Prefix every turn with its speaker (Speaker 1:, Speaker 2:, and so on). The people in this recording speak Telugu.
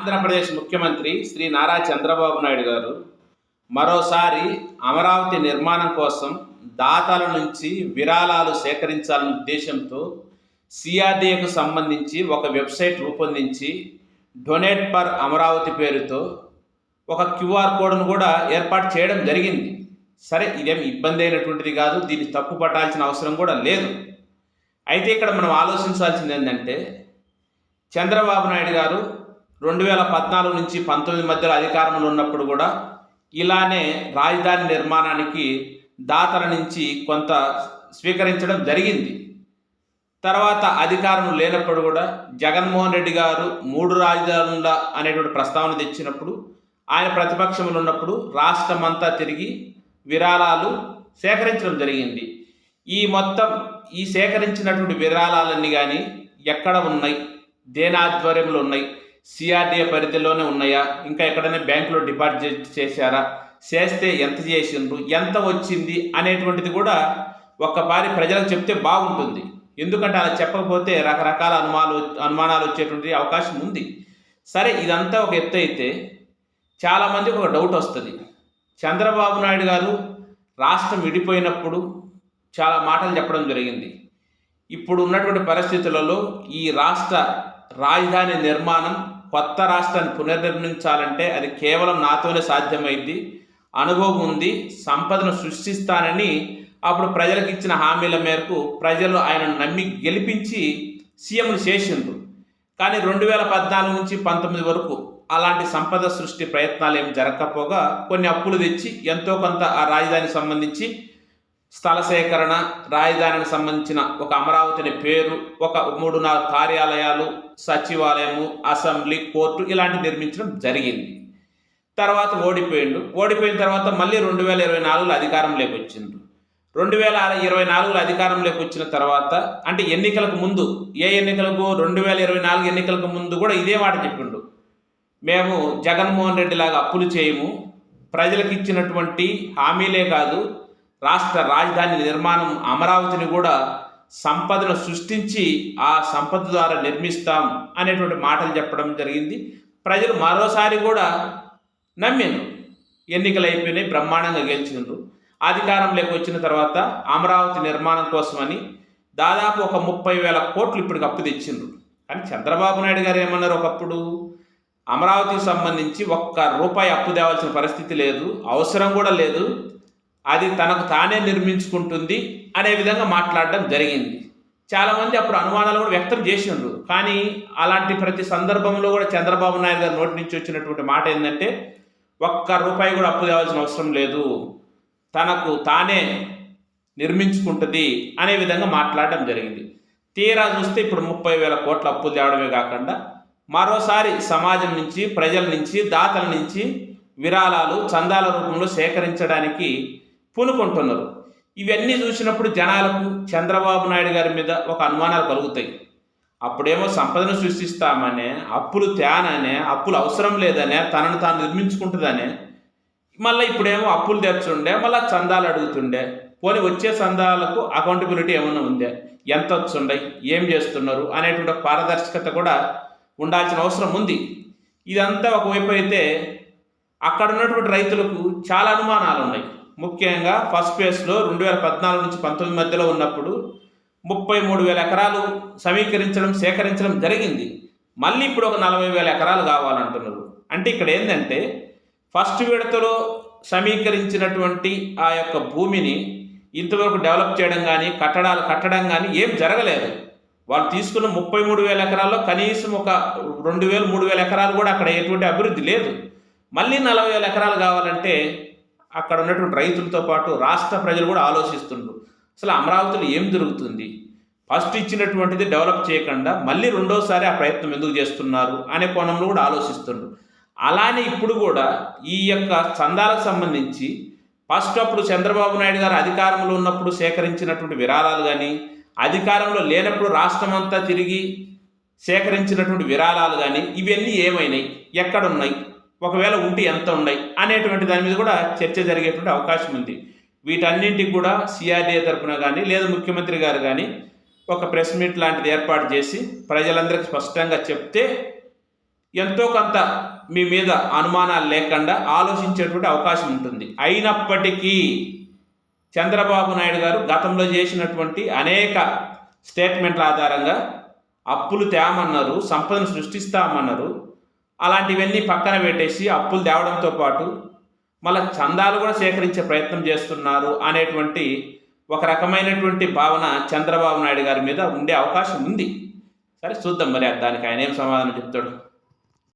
Speaker 1: ఆంధ్రప్రదేశ్ ముఖ్యమంత్రి శ్రీ నారా చంద్రబాబు నాయుడు గారు మరోసారి అమరావతి నిర్మాణం కోసం దాతల నుంచి విరాళాలు సేకరించాలనే ఉద్దేశంతో సిఆర్డీఏకు సంబంధించి ఒక వెబ్సైట్ రూపొందించి డొనేట్ పర్ అమరావతి పేరుతో ఒక క్యూఆర్ కోడ్ను కూడా ఏర్పాటు చేయడం జరిగింది. సరే ఇదేం ఇబ్బంది అయినటువంటిది కాదు దీన్ని తప్పు పట్టాల్సిన అవసరం కూడా లేదు. అయితే ఇక్కడ మనం ఆలోచించాల్సింది ఏంటంటే చంద్రబాబు నాయుడు గారు రెండు వేల పద్నాలుగు నుంచి పంతొమ్మిది మధ్యలో అధికారంలో ఉన్నప్పుడు కూడా ఇలానే రాజధాని నిర్మాణానికి దాతల నుంచి కొంత స్వీకరించడం జరిగింది. తర్వాత అధికారం లేనప్పుడు కూడా జగన్మోహన్ రెడ్డి గారు మూడు రాజధానుల అనేటువంటి ప్రస్తావన తెచ్చినప్పుడు ఆయన ప్రతిపక్షంలో ఉన్నప్పుడు రాష్ట్రమంతా తిరిగి విరాళాలు సేకరించడం జరిగింది. ఈ మొత్తం ఈ సేకరించినటువంటి విరాళాలన్నీ కానీ ఎక్కడ ఉన్నాయి? దేని ఆధ్వర్యంలో ఉన్నాయి? సిఆర్డీఏ పరిధిలోనే ఉన్నాయా? ఇంకా ఎక్కడైనా బ్యాంకులో డిపాజిట్ చేశారా? చేస్తే ఎంత చేసిండ్రు? ఎంత వచ్చింది? అనేటువంటిది కూడా ఒక్కసారి ప్రజలకు చెప్తే బాగుంటుంది. ఎందుకంటే అలా చెప్పకపోతే రకరకాల అనుమానాలు అనుమానాలు వచ్చేటువంటి అవకాశం ఉంది. సరే ఇదంతా ఒక ఎత్తు అయితే చాలామందికి ఒక డౌట్ వస్తుంది. చంద్రబాబు నాయుడు గారు రాష్ట్రం విడిపోయినప్పుడు చాలా మాటలు చెప్పడం జరిగింది. ఇప్పుడు ఉన్నటువంటి పరిస్థితులలో ఈ రాష్ట్ర రాజధాని నిర్మాణం కొత్త రాష్ట్రాన్ని పునర్నిర్మించాలంటే అది కేవలం నాతోనే సాధ్యమైంది. అనుభవం ఉంది సంపదను సృష్టిస్తానని అప్పుడు ప్రజలకు ఇచ్చిన హామీల మేరకు ప్రజలు ఆయన నమ్మి గెలిపించి సీఎంను చేసిండ్రు. కానీ రెండు వేల పద్నాలుగు నుంచి పంతొమ్మిది వరకు అలాంటి సంపద సృష్టి ప్రయత్నాలు ఏం జరగకపోగా కొన్ని అప్పులు తెచ్చి ఎంతో కొంత ఆ రాజధానికి సంబంధించి స్థల సేకరణ రాజధానికి సంబంధించిన ఒక అమరావతిని పేరు ఒక మూడు నాలుగు కార్యాలయాలు సచివాలయము అసెంబ్లీ కోర్టు ఇలాంటి నిర్మించడం జరిగింది. తర్వాత ఓడిపోయిండు. ఓడిపోయిన తర్వాత మళ్ళీ రెండు వేల ఇరవై నాలుగులో అధికారంలోకి వచ్చిండు. రెండు వేల ఇరవై నాలుగులో అధికారంలోకి వచ్చిన తర్వాత అంటే ఎన్నికలకు ముందు ఏ ఎన్నికలకు? రెండు వేల ఇరవై నాలుగు ఎన్నికలకు ముందు కూడా ఇదే మాట చెప్పిండు. మేము జగన్మోహన్ రెడ్డి లాగా అప్పులు చేయము. ప్రజలకు ఇచ్చినటువంటి హామీలే కాదు రాష్ట్ర రాజధాని నిర్మాణం అమరావతిని కూడా సంపదను సృష్టించి ఆ సంపద ద్వారా నిర్మిస్తాం అనేటువంటి మాటలు చెప్పడం జరిగింది. ప్రజలు మరోసారి కూడా నమ్మిండ్రు. ఎన్నికలు అయిపోయినాయి బ్రహ్మాండంగా గెలిచిండ్రు అధికారంలోకి వచ్చిన తర్వాత అమరావతి నిర్మాణం కోసమని దాదాపు ఒక ముప్పై వేల కోట్లు ఇప్పటికి అప్పు తెచ్చిండ్రు. కానీ చంద్రబాబు నాయుడు గారు ఏమన్నారు ఒకప్పుడు? అమరావతికి సంబంధించి ఒక్క రూపాయి అప్పు తేవాల్సిన పరిస్థితి లేదు అవసరం కూడా లేదు. అది తనకు తానే నిర్మించుకుంటుంది అనే విధంగా మాట్లాడడం జరిగింది. చాలామంది అప్పుడు అనుమానాలు కూడా వ్యక్తం చేసిండ్రు. కానీ అలాంటి ప్రతి సందర్భంలో కూడా చంద్రబాబు నాయుడు గారి నోటి నుంచి వచ్చినటువంటి మాట ఏంటంటే ఒక్క రూపాయి కూడా అప్పు తేవాల్సిన అవసరం లేదు. తనకు తానే నిర్మించుకుంటుంది అనే విధంగా మాట్లాడడం జరిగింది. తీరా చూస్తే ఇప్పుడు ముప్పై వేల కోట్ల అప్పులు తేవడమే కాకుండా మరోసారి సమాజం నుంచి ప్రజల నుంచి దాతల నుంచి విరాళాలు చందాల రూపంలో సేకరించడానికి పూనుకుంటున్నారు. ఇవన్నీ చూసినప్పుడు జనాలకు చంద్రబాబు నాయుడు గారి మీద ఒక అనుమానాలు కలుగుతాయి. అప్పుడేమో సంపదను సృష్టిస్తామనే అప్పులు తేననే అప్పులు అవసరం లేదనే తనను తాను నిర్మించుకుంటుందనే మళ్ళీ ఇప్పుడేమో అప్పులు తెచ్చుండే మళ్ళీ చందాలు అడుగుతుండే. పోనీ వచ్చే చందాలకు అకౌంటబిలిటీ ఏమన్నా ఉందే? ఎంత వచ్చుండే? ఏం చేస్తున్నారు? అనేటువంటి పారదర్శకత కూడా ఉండాల్సిన అవసరం ఉంది. ఇదంతా ఒకవైపు అయితే అక్కడ ఉన్నటువంటి రైతులకు చాలా అనుమానాలు ఉన్నాయి ముఖ్యంగా ఫస్ట్ ఫేజ్లో రెండు వేల పద్నాలుగు నుంచి పంతొమ్మిది మధ్యలో ఉన్నప్పుడు ముప్పై మూడు వేల ఎకరాలు సమీకరించడం సేకరించడం జరిగింది. మళ్ళీ ఇప్పుడు ఒక నలభై వేల ఎకరాలు కావాలంటున్నారు. అంటే ఇక్కడ ఏంటంటే ఫస్ట్ విడతలో సమీకరించినటువంటి ఆ యొక్క భూమిని ఇంతవరకు డెవలప్ చేయడం కానీ కట్టడాలు కట్టడం కానీ ఏం జరగలేదు. వాళ్ళు తీసుకున్న ముప్పై మూడు వేల ఎకరాల్లో కనీసం ఒక రెండు వేలు మూడు వేల ఎకరాలు కూడా అక్కడ ఎటువంటి అభివృద్ధి లేదు. మళ్ళీ నలభై వేల ఎకరాలు కావాలంటే అక్కడ ఉన్నటువంటి రైతులతో పాటు రాష్ట్ర ప్రజలు కూడా ఆలోచిస్తుండ్రు. అసలు అమరావతిలో ఏం జరుగుతుంది? ఫస్ట్ ఇచ్చినటువంటిది డెవలప్ చేయకుండా మళ్ళీ రెండోసారి ఆ ప్రయత్నం ఎందుకు చేస్తున్నారు అనే కోణంలో కూడా ఆలోచిస్తుండ్రు. అలానే ఇప్పుడు కూడా ఈ యొక్క చందాలకు సంబంధించి ఫస్ట్ అప్పుడు చంద్రబాబు నాయుడు గారు అధికారంలో ఉన్నప్పుడు సేకరించినటువంటి విరాళాలు కానీ అధికారంలో లేనప్పుడు రాష్ట్రమంతా తిరిగి సేకరించినటువంటి విరాళాలు కానీ ఇవన్నీ ఏమైనాయి? ఎక్కడున్నాయి? ఒకవేళ ఉంటే ఎంత ఉన్నాయి అనేటువంటి దాని మీద కూడా చర్చ జరిగేటువంటి అవకాశం ఉంది. వీటన్నింటికి కూడా సిఆర్డీఏ తరఫున కానీ లేదా ముఖ్యమంత్రి గారు కానీ ఒక ప్రెస్ మీట్ లాంటిది ఏర్పాటు చేసి ప్రజలందరికీ స్పష్టంగా చెప్తే ఎంతో కొంత మీ మీద అనుమానాలు లేకుండా ఆలోచించేటువంటి అవకాశం ఉంటుంది. అయినప్పటికీ చంద్రబాబు నాయుడు గారు గతంలో చేసినటువంటి అనేక స్టేట్మెంట్ల ఆధారంగా అప్పులు తేమన్నారు సంపదను సృష్టిస్తామన్నారు. అలాంటివన్నీ పక్కన పెట్టేసి అప్పులు తేవడంతో పాటు మళ్ళీ చందాలు కూడా సేకరించే ప్రయత్నం చేస్తున్నారు అనేటువంటి ఒక రకమైనటువంటి భావన చంద్రబాబు నాయుడు గారి మీద ఉండే అవకాశం ఉంది. సరే చూద్దాం మరి దానికి ఆయన ఏం సమాధానం చెప్తాడు.